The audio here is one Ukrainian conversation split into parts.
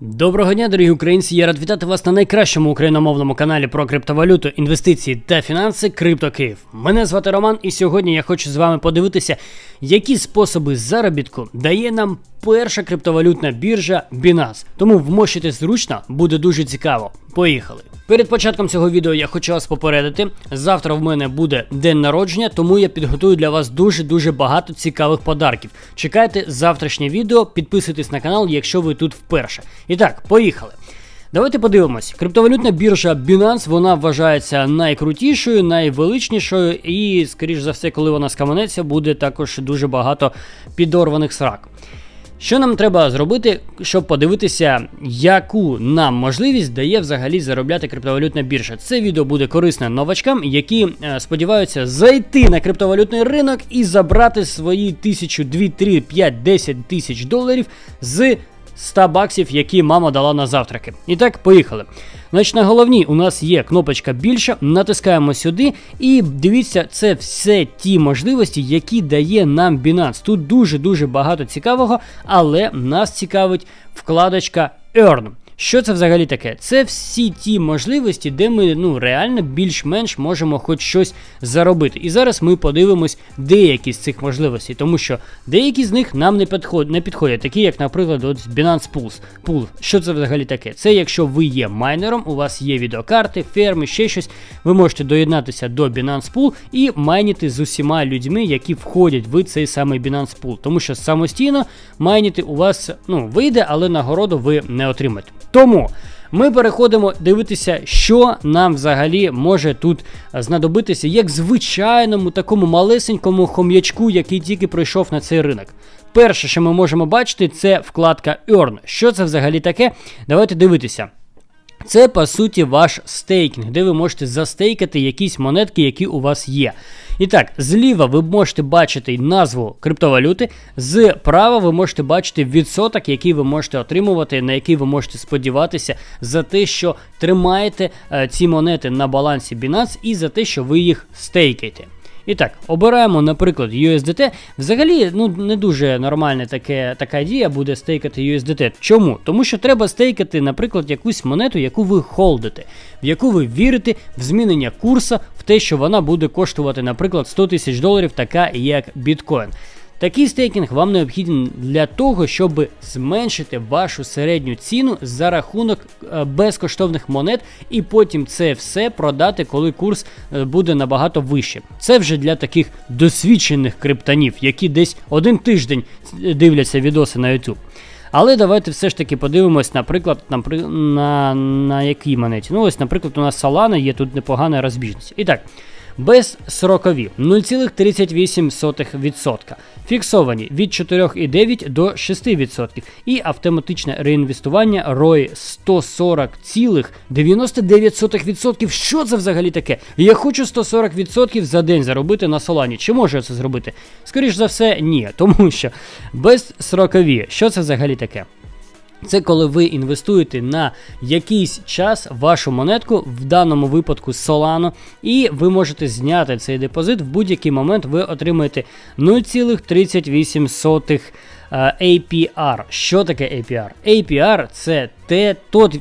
Доброго дня, дорогі українці! Я рад вітати вас на найкращому україномовному каналі про криптовалюту, інвестиції та фінанси Крипто Київ. Мене звати Роман, і сьогодні я хочу з вами подивитися, які способи заробітку дає нам перша криптовалютна біржа Binance. Тому вмощити зручно буде дуже цікаво. Поїхали! Перед початком цього відео я хочу вас попередити. Завтра в мене буде день народження, тому я підготую для вас дуже-дуже багато цікавих подарків. Чекайте завтрашнє відео, підписуйтесь на канал, якщо ви тут вперше. І так, поїхали. Давайте подивимось. Криптовалютна біржа Binance вона вважається найкрутішою, найвеличнішою, і, скоріш за все, коли вона скаменеться, буде також дуже багато підорваних срак. Що нам треба зробити, щоб подивитися, яку нам можливість дає взагалі заробляти криптовалютна біржа? Це відео буде корисне новачкам, які е, сподіваються зайти на криптовалютний ринок і забрати свої тисячу, дві, три, п'ять, десять тисяч доларів з 100 баксів, які мама дала на завтраки. І так, поїхали. Значить, на головній у нас є кнопочка більше, натискаємо сюди, і дивіться, це все ті можливості, які дає нам Binance. Тут дуже-дуже багато цікавого, але нас цікавить вкладочка Earn. Що це взагалі таке? Це всі ті можливості, де ми ну реально більш-менш можемо хоч щось заробити. І зараз ми подивимось деякі з цих можливостей, тому що деякі з них нам не підходять, не підходять такі як, наприклад, от Binance Pulse. Pool. Що це взагалі таке? Це якщо ви є майнером, у вас є відеокарти, ферми, ще щось, ви можете доєднатися до Binance Pool і майніти з усіма людьми, які входять в цей самий Binance Pool. Тому що самостійно майніти у вас ну, вийде, але нагороду ви не отримаєте. Тому ми переходимо дивитися, що нам взагалі може тут знадобитися, як звичайному такому малесенькому хом'ячку, який тільки прийшов на цей ринок. Перше, що ми можемо бачити, це вкладка Earn. Що це взагалі таке? Давайте дивитися. Це по суті ваш стейкінг, де ви можете застейкати якісь монетки, які у вас є. І так, зліва ви можете бачити назву криптовалюти, зправа ви можете бачити відсоток, який ви можете отримувати, на який ви можете сподіватися за те, що тримаєте е, ці монети на балансі Binance і за те, що ви їх стейкаєте. І так, обираємо, наприклад, USDT. Взагалі, ну не дуже нормальна таке, така дія буде стейкати USDT. Чому? Тому що треба стейкати, наприклад, якусь монету, яку ви холдите, в яку ви вірите в змінення курсу, в те, що вона буде коштувати, наприклад, 100 тисяч доларів, така як біткоін. Такий стейкінг вам необхіден для того, щоб зменшити вашу середню ціну за рахунок е, безкоштовних монет, і потім це все продати, коли курс е, буде набагато вище. Це вже для таких досвідчених криптонів, які десь один тиждень е, дивляться відоси на YouTube. Але давайте все ж таки подивимось, наприклад, на на, на якій монеті. Ну, ось, наприклад, у нас Solana є тут непогана розбіжність. І так. Безсрокові 0,38%. Фіксовані від 4,9 до 6%. І автоматичне реінвестування ROI 140,99%. Що це взагалі таке? Я хочу 140% за день заробити на Солані. Чи можу я це зробити? Скоріше за все, ні. Тому що безсрокові, що це взагалі таке? Це коли ви інвестуєте на якийсь час вашу монетку, в даному випадку Solano, і ви можете зняти цей депозит в будь-який момент ви отримаєте 0,38 APR. Що таке APR? APR це те,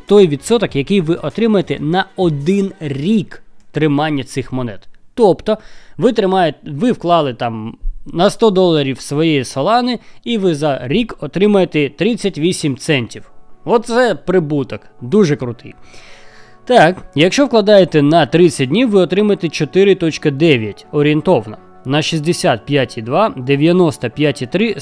той відсоток, який ви отримаєте на один рік тримання цих монет. Тобто, ви тримаєте, ви вклали там на 100 доларів своєї солани, і ви за рік отримаєте 38 центів. Оце прибуток, дуже крутий. Так, якщо вкладаєте на 30 днів, ви отримаєте 4.9 орієнтовно. На 65,2, 95,3,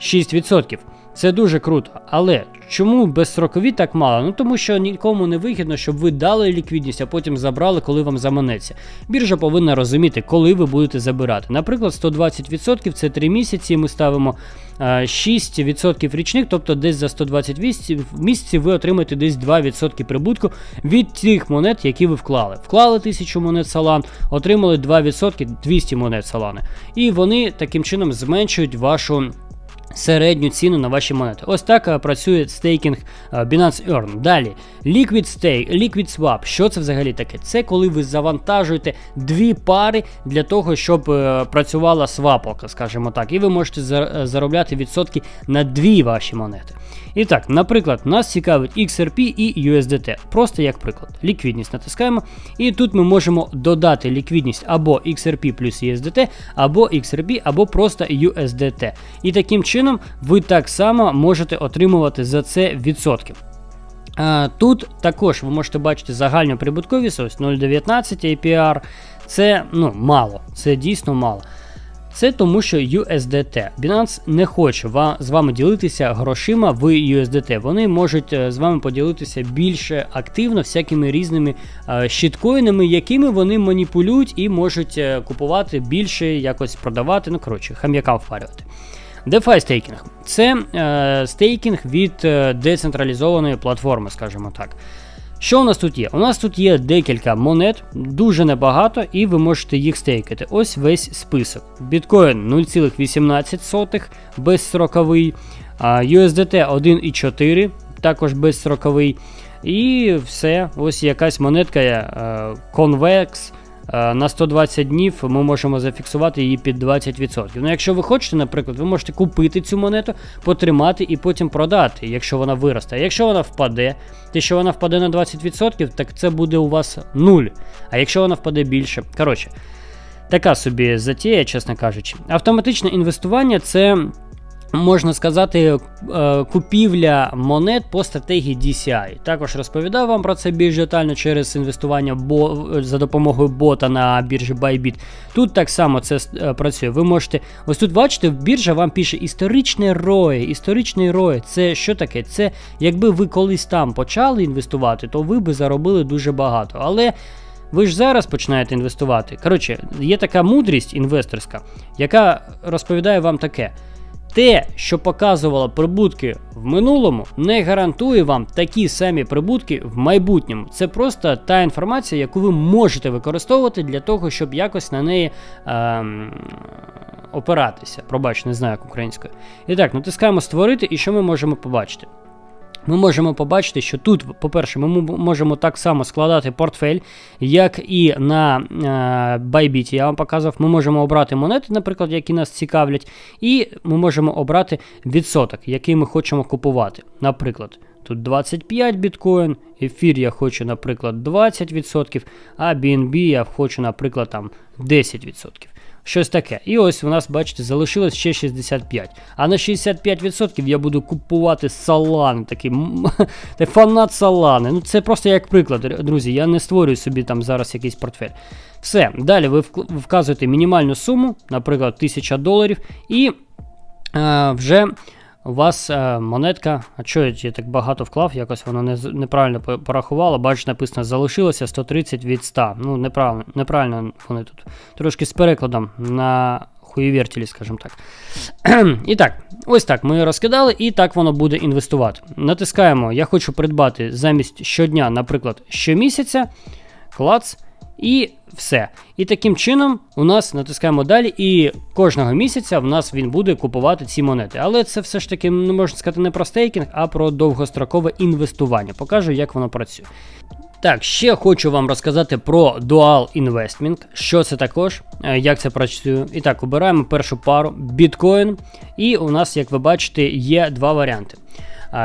126%. Це дуже круто. Але чому безстрокові так мало? Ну тому що нікому не вигідно, щоб ви дали ліквідність, а потім забрали, коли вам заманеться. Біржа повинна розуміти, коли ви будете забирати. Наприклад, 120% це 3 місяці. Ми ставимо 6% річних, тобто десь за 120 місяців ви отримаєте десь 2% прибутку від тих монет, які ви вклали. Вклали 1000 монет салан, отримали 2%, 200 монет салани. І вони таким чином зменшують вашу середню ціну на ваші монети. Ось так е, працює стейкінг е, Binance Earn. Далі, Liquid Stake, Liquid Swap. Що це взагалі таке? Це коли ви завантажуєте дві пари для того, щоб е, працювала свапалка, скажімо так, і ви можете заробляти відсотки на дві ваші монети. І так, наприклад, нас цікавить XRP і USDT. Просто як приклад. Ліквідність натискаємо. І тут ми можемо додати ліквідність або XRP плюс USDT, або XRP, або просто USDT. І таким чином ви так само можете отримувати за це відсотки. Тут також ви можете бачити загальну прибутковість, ось 0,19 APR. Це ну, мало, це дійсно мало. Це тому, що USDT. Binance не хоче з вами ділитися грошима в USDT. Вони можуть е, з вами поділитися більше активно всякими різними е, щиткоїнами, якими вони маніпулюють і можуть е, купувати більше, якось продавати. Ну коротше, хам'якам впарювати. DeFi стейкінг це е, стейкінг від е, децентралізованої платформи, скажімо так. Що у нас тут є? У нас тут є декілька монет, дуже небагато, і ви можете їх стейкати. Ось весь список. Біткоін 0,18 безстроковий, USDT 1,4, також безстроковий. І все, ось якась монетка е, Convex. Е, На 120 днів ми можемо зафіксувати її під 20%. Ну, якщо ви хочете, наприклад, ви можете купити цю монету, потримати і потім продати, якщо вона виросте. А якщо вона впаде, те, що вона впаде на 20%, так це буде у вас 0. А якщо вона впаде більше. Коротше, така собі затія, чесно кажучи. Автоматичне інвестування це. Можна сказати, е, купівля монет по стратегії DCI. Також розповідав вам про це більш детально через інвестування бо, за допомогою бота на біржі Bybit. Тут так само це е, працює. Ви можете, ось тут бачите, біржа вам пише історичне ROE. Історичний ROE. Це що таке? Це якби ви колись там почали інвестувати, то ви би заробили дуже багато. Але ви ж зараз починаєте інвестувати. Коротше, є така мудрість інвесторська, яка розповідає вам таке. Те, що показувало прибутки в минулому, не гарантує вам такі самі прибутки в майбутньому. Це просто та інформація, яку ви можете використовувати для того, щоб якось на неї ем, опиратися. Пробач, не знаю як українською. І так, натискаємо створити, і що ми можемо побачити? Ми можемо побачити, що тут, по-перше, ми можемо так само складати портфель, як і на е, Bybit, я вам показував. Ми можемо обрати монети, наприклад, які нас цікавлять, і ми можемо обрати відсоток, який ми хочемо купувати. Наприклад, тут 25 біткоін, ефір я хочу, наприклад, 20%, а BNB я хочу, наприклад, там 10%. Щось таке. І ось у нас, бачите, залишилось ще 65. А на 65% я буду купувати салани. Такий та фанат салани. Ну це просто як приклад, друзі. Я не створюю собі там зараз якийсь портфель. Все, далі ви вказуєте мінімальну суму, наприклад, 1000 доларів, і е, вже у вас е, монетка. А що я так багато вклав? Якось воно не, неправильно по- порахувало. Бачите, написано, залишилося 130 від 100. Ну, неправильно, неправильно вони тут. Трошки з перекладом на хуєвертілі, скажімо так. і так, ось так ми розкидали, і так воно буде інвестувати. Натискаємо, я хочу придбати замість щодня, наприклад, щомісяця. Клац. І все. І таким чином у нас натискаємо далі, і кожного місяця в нас він буде купувати ці монети. Але це все ж таки не можна сказати не про стейкінг, а про довгострокове інвестування. Покажу, як воно працює. Так, ще хочу вам розказати про Dual Investment. Що це також, е, як це працює. І так, обираємо першу пару біткоін. І у нас, як ви бачите, є два варіанти.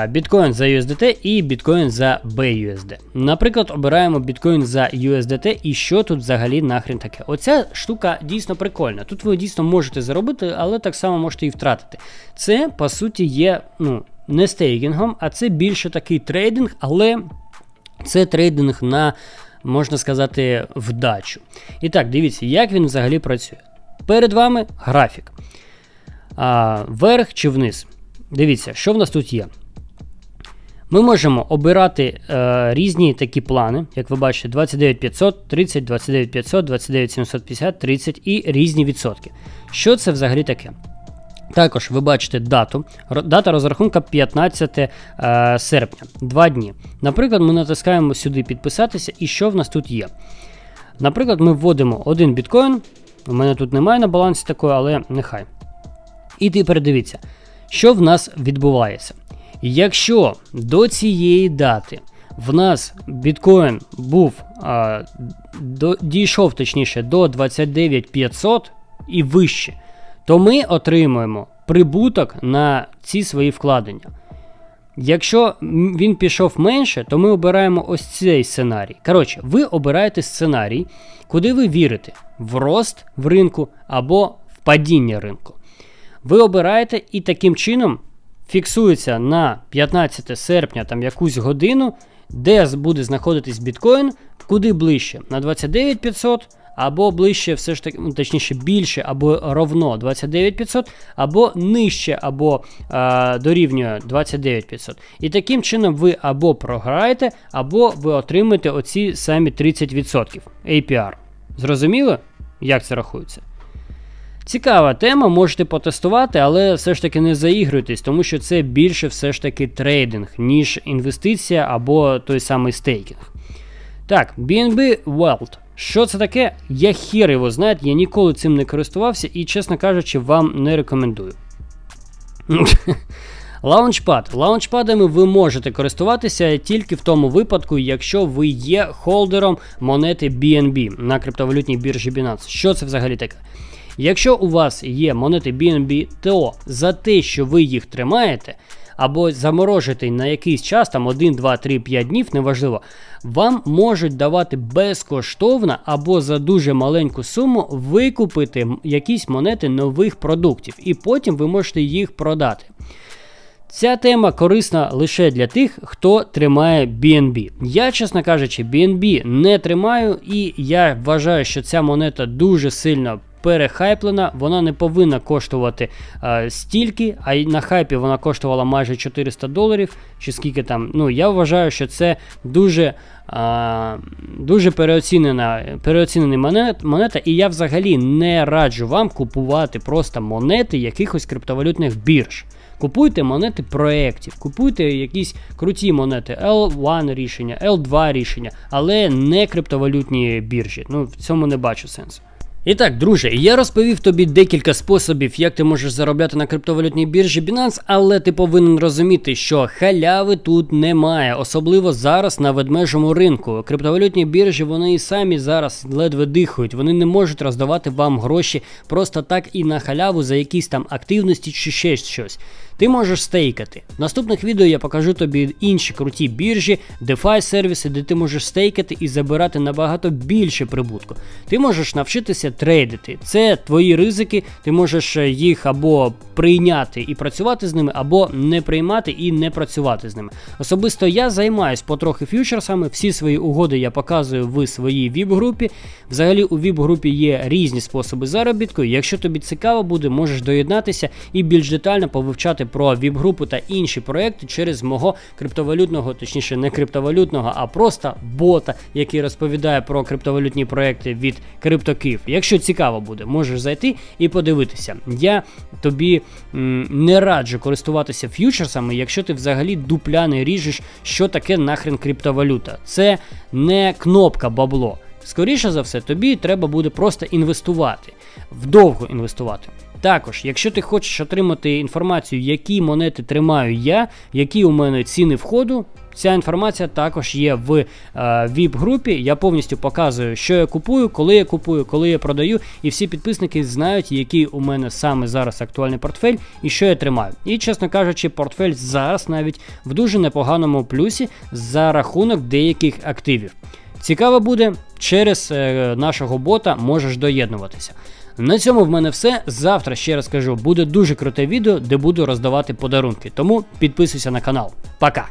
Біткоін за USDT і біткоін за BUSD. Наприклад, обираємо біткоін за USDT, і що тут взагалі нахрен таке? Оця штука дійсно прикольна. Тут ви дійсно можете заробити, але так само можете і втратити. Це, по суті, є ну, не стейкінгом, а це більше такий трейдинг, але це трейдинг на, можна сказати, вдачу. І так, дивіться, як він взагалі працює. Перед вами графік. А, Вверх чи вниз. Дивіться, що в нас тут є. Ми можемо обирати е, різні такі плани, як ви бачите, 29500, 30, 29500, 29750, 30 і різні відсотки. Що це взагалі таке? Також ви бачите дату. Дата розрахунка 15 е, серпня, 2 дні. Наприклад, ми натискаємо сюди підписатися, і що в нас тут є. Наприклад, ми вводимо один біткоін. У мене тут немає на балансі такої, але нехай. І тепер дивіться, Що в нас відбувається? Якщо до цієї дати в нас біткоін був а, до, дійшов точніше до 29500 і вище, то ми отримуємо прибуток на ці свої вкладення. Якщо він пішов менше, то ми обираємо ось цей сценарій. Коротше, ви обираєте сценарій, куди ви вірите: в рост в ринку або в падіння ринку. Ви обираєте і таким чином фіксується на 15 серпня там якусь годину, де буде знаходитись біткоін, куди ближче на 29500 або ближче, все ж таки, ну, точніше, більше або ровно 29500, або нижче, або а, дорівнює 29500. І таким чином ви або програєте, або ви отримаєте оці самі 30% APR. Зрозуміло, як це рахується? Цікава тема, можете потестувати, але все ж таки не заігруйтесь, тому що це більше все ж таки трейдинг, ніж інвестиція або той самий стейкінг. Так, BNB Wealth. Що це таке? Я хір його знаю, я ніколи цим не користувався і, чесно кажучи, вам не рекомендую. Лаунчпад. Лаунчпадами ви можете користуватися тільки в тому випадку, якщо ви є холдером монети BNB на криптовалютній біржі Binance. Що це взагалі таке? Якщо у вас є монети BNB, то за те, що ви їх тримаєте, або заморожити на якийсь час, там 1, 2, 3, 5 днів, неважливо, вам можуть давати безкоштовно або за дуже маленьку суму викупити якісь монети нових продуктів, і потім ви можете їх продати. Ця тема корисна лише для тих, хто тримає BNB. Я, чесно кажучи, BNB не тримаю, і я вважаю, що ця монета дуже сильно перехайплена, вона не повинна коштувати а, стільки, а на хайпі вона коштувала майже 400 доларів. Чи скільки там. Ну, Я вважаю, що це дуже а, дуже переоцінена переоцінений монет, монета, і я взагалі не раджу вам купувати просто монети якихось криптовалютних бірж. Купуйте монети проєктів, купуйте якісь круті монети, L1 рішення, L2 рішення, але не криптовалютні біржі. Ну, в цьому не бачу сенсу. І так, друже, я розповів тобі декілька способів, як ти можеш заробляти на криптовалютній біржі Binance, але ти повинен розуміти, що халяви тут немає, особливо зараз на ведмежому ринку. Криптовалютні біржі вони і самі зараз ледве дихають, вони не можуть роздавати вам гроші просто так і на халяву за якісь там активності чи ще щось. Ти можеш стейкати. В наступних відео я покажу тобі інші круті біржі, DeFi сервіси, де ти можеш стейкати і забирати набагато більше прибутку. Ти можеш навчитися трейдити. Це твої ризики, ти можеш е, їх або прийняти і працювати з ними, або не приймати і не працювати з ними. Особисто я займаюсь потрохи фьючерсами, всі свої угоди я показую в своїй віп-групі. Взагалі у віп-групі є різні способи заробітку. Якщо тобі цікаво буде, можеш доєднатися і більш детально повивчати про віп-групу та інші проекти через мого криптовалютного, точніше, не криптовалютного, а просто бота, який розповідає про криптовалютні проекти від CryptoKiv. Якщо цікаво буде, можеш зайти і подивитися. Я тобі м, не раджу користуватися ф'ючерсами, якщо ти взагалі дупля не ріжеш, що таке нахрен криптовалюта. Це не кнопка бабло. Скоріше за все, тобі треба буде просто інвестувати, вдовго інвестувати. Також, якщо ти хочеш отримати інформацію, які монети тримаю я, які у мене ціни входу, ця інформація також є в е, VIP-групі. Я повністю показую, що я купую, коли я купую, коли я продаю, і всі підписники знають, який у мене саме зараз актуальний портфель і що я тримаю. І, чесно кажучи, портфель зараз навіть в дуже непоганому плюсі за рахунок деяких активів. Цікаво буде, через е, нашого бота можеш доєднуватися. На цьому в мене все. Завтра ще раз кажу, буде дуже круте відео, де буду роздавати подарунки. Тому підписуйся на канал. Пока!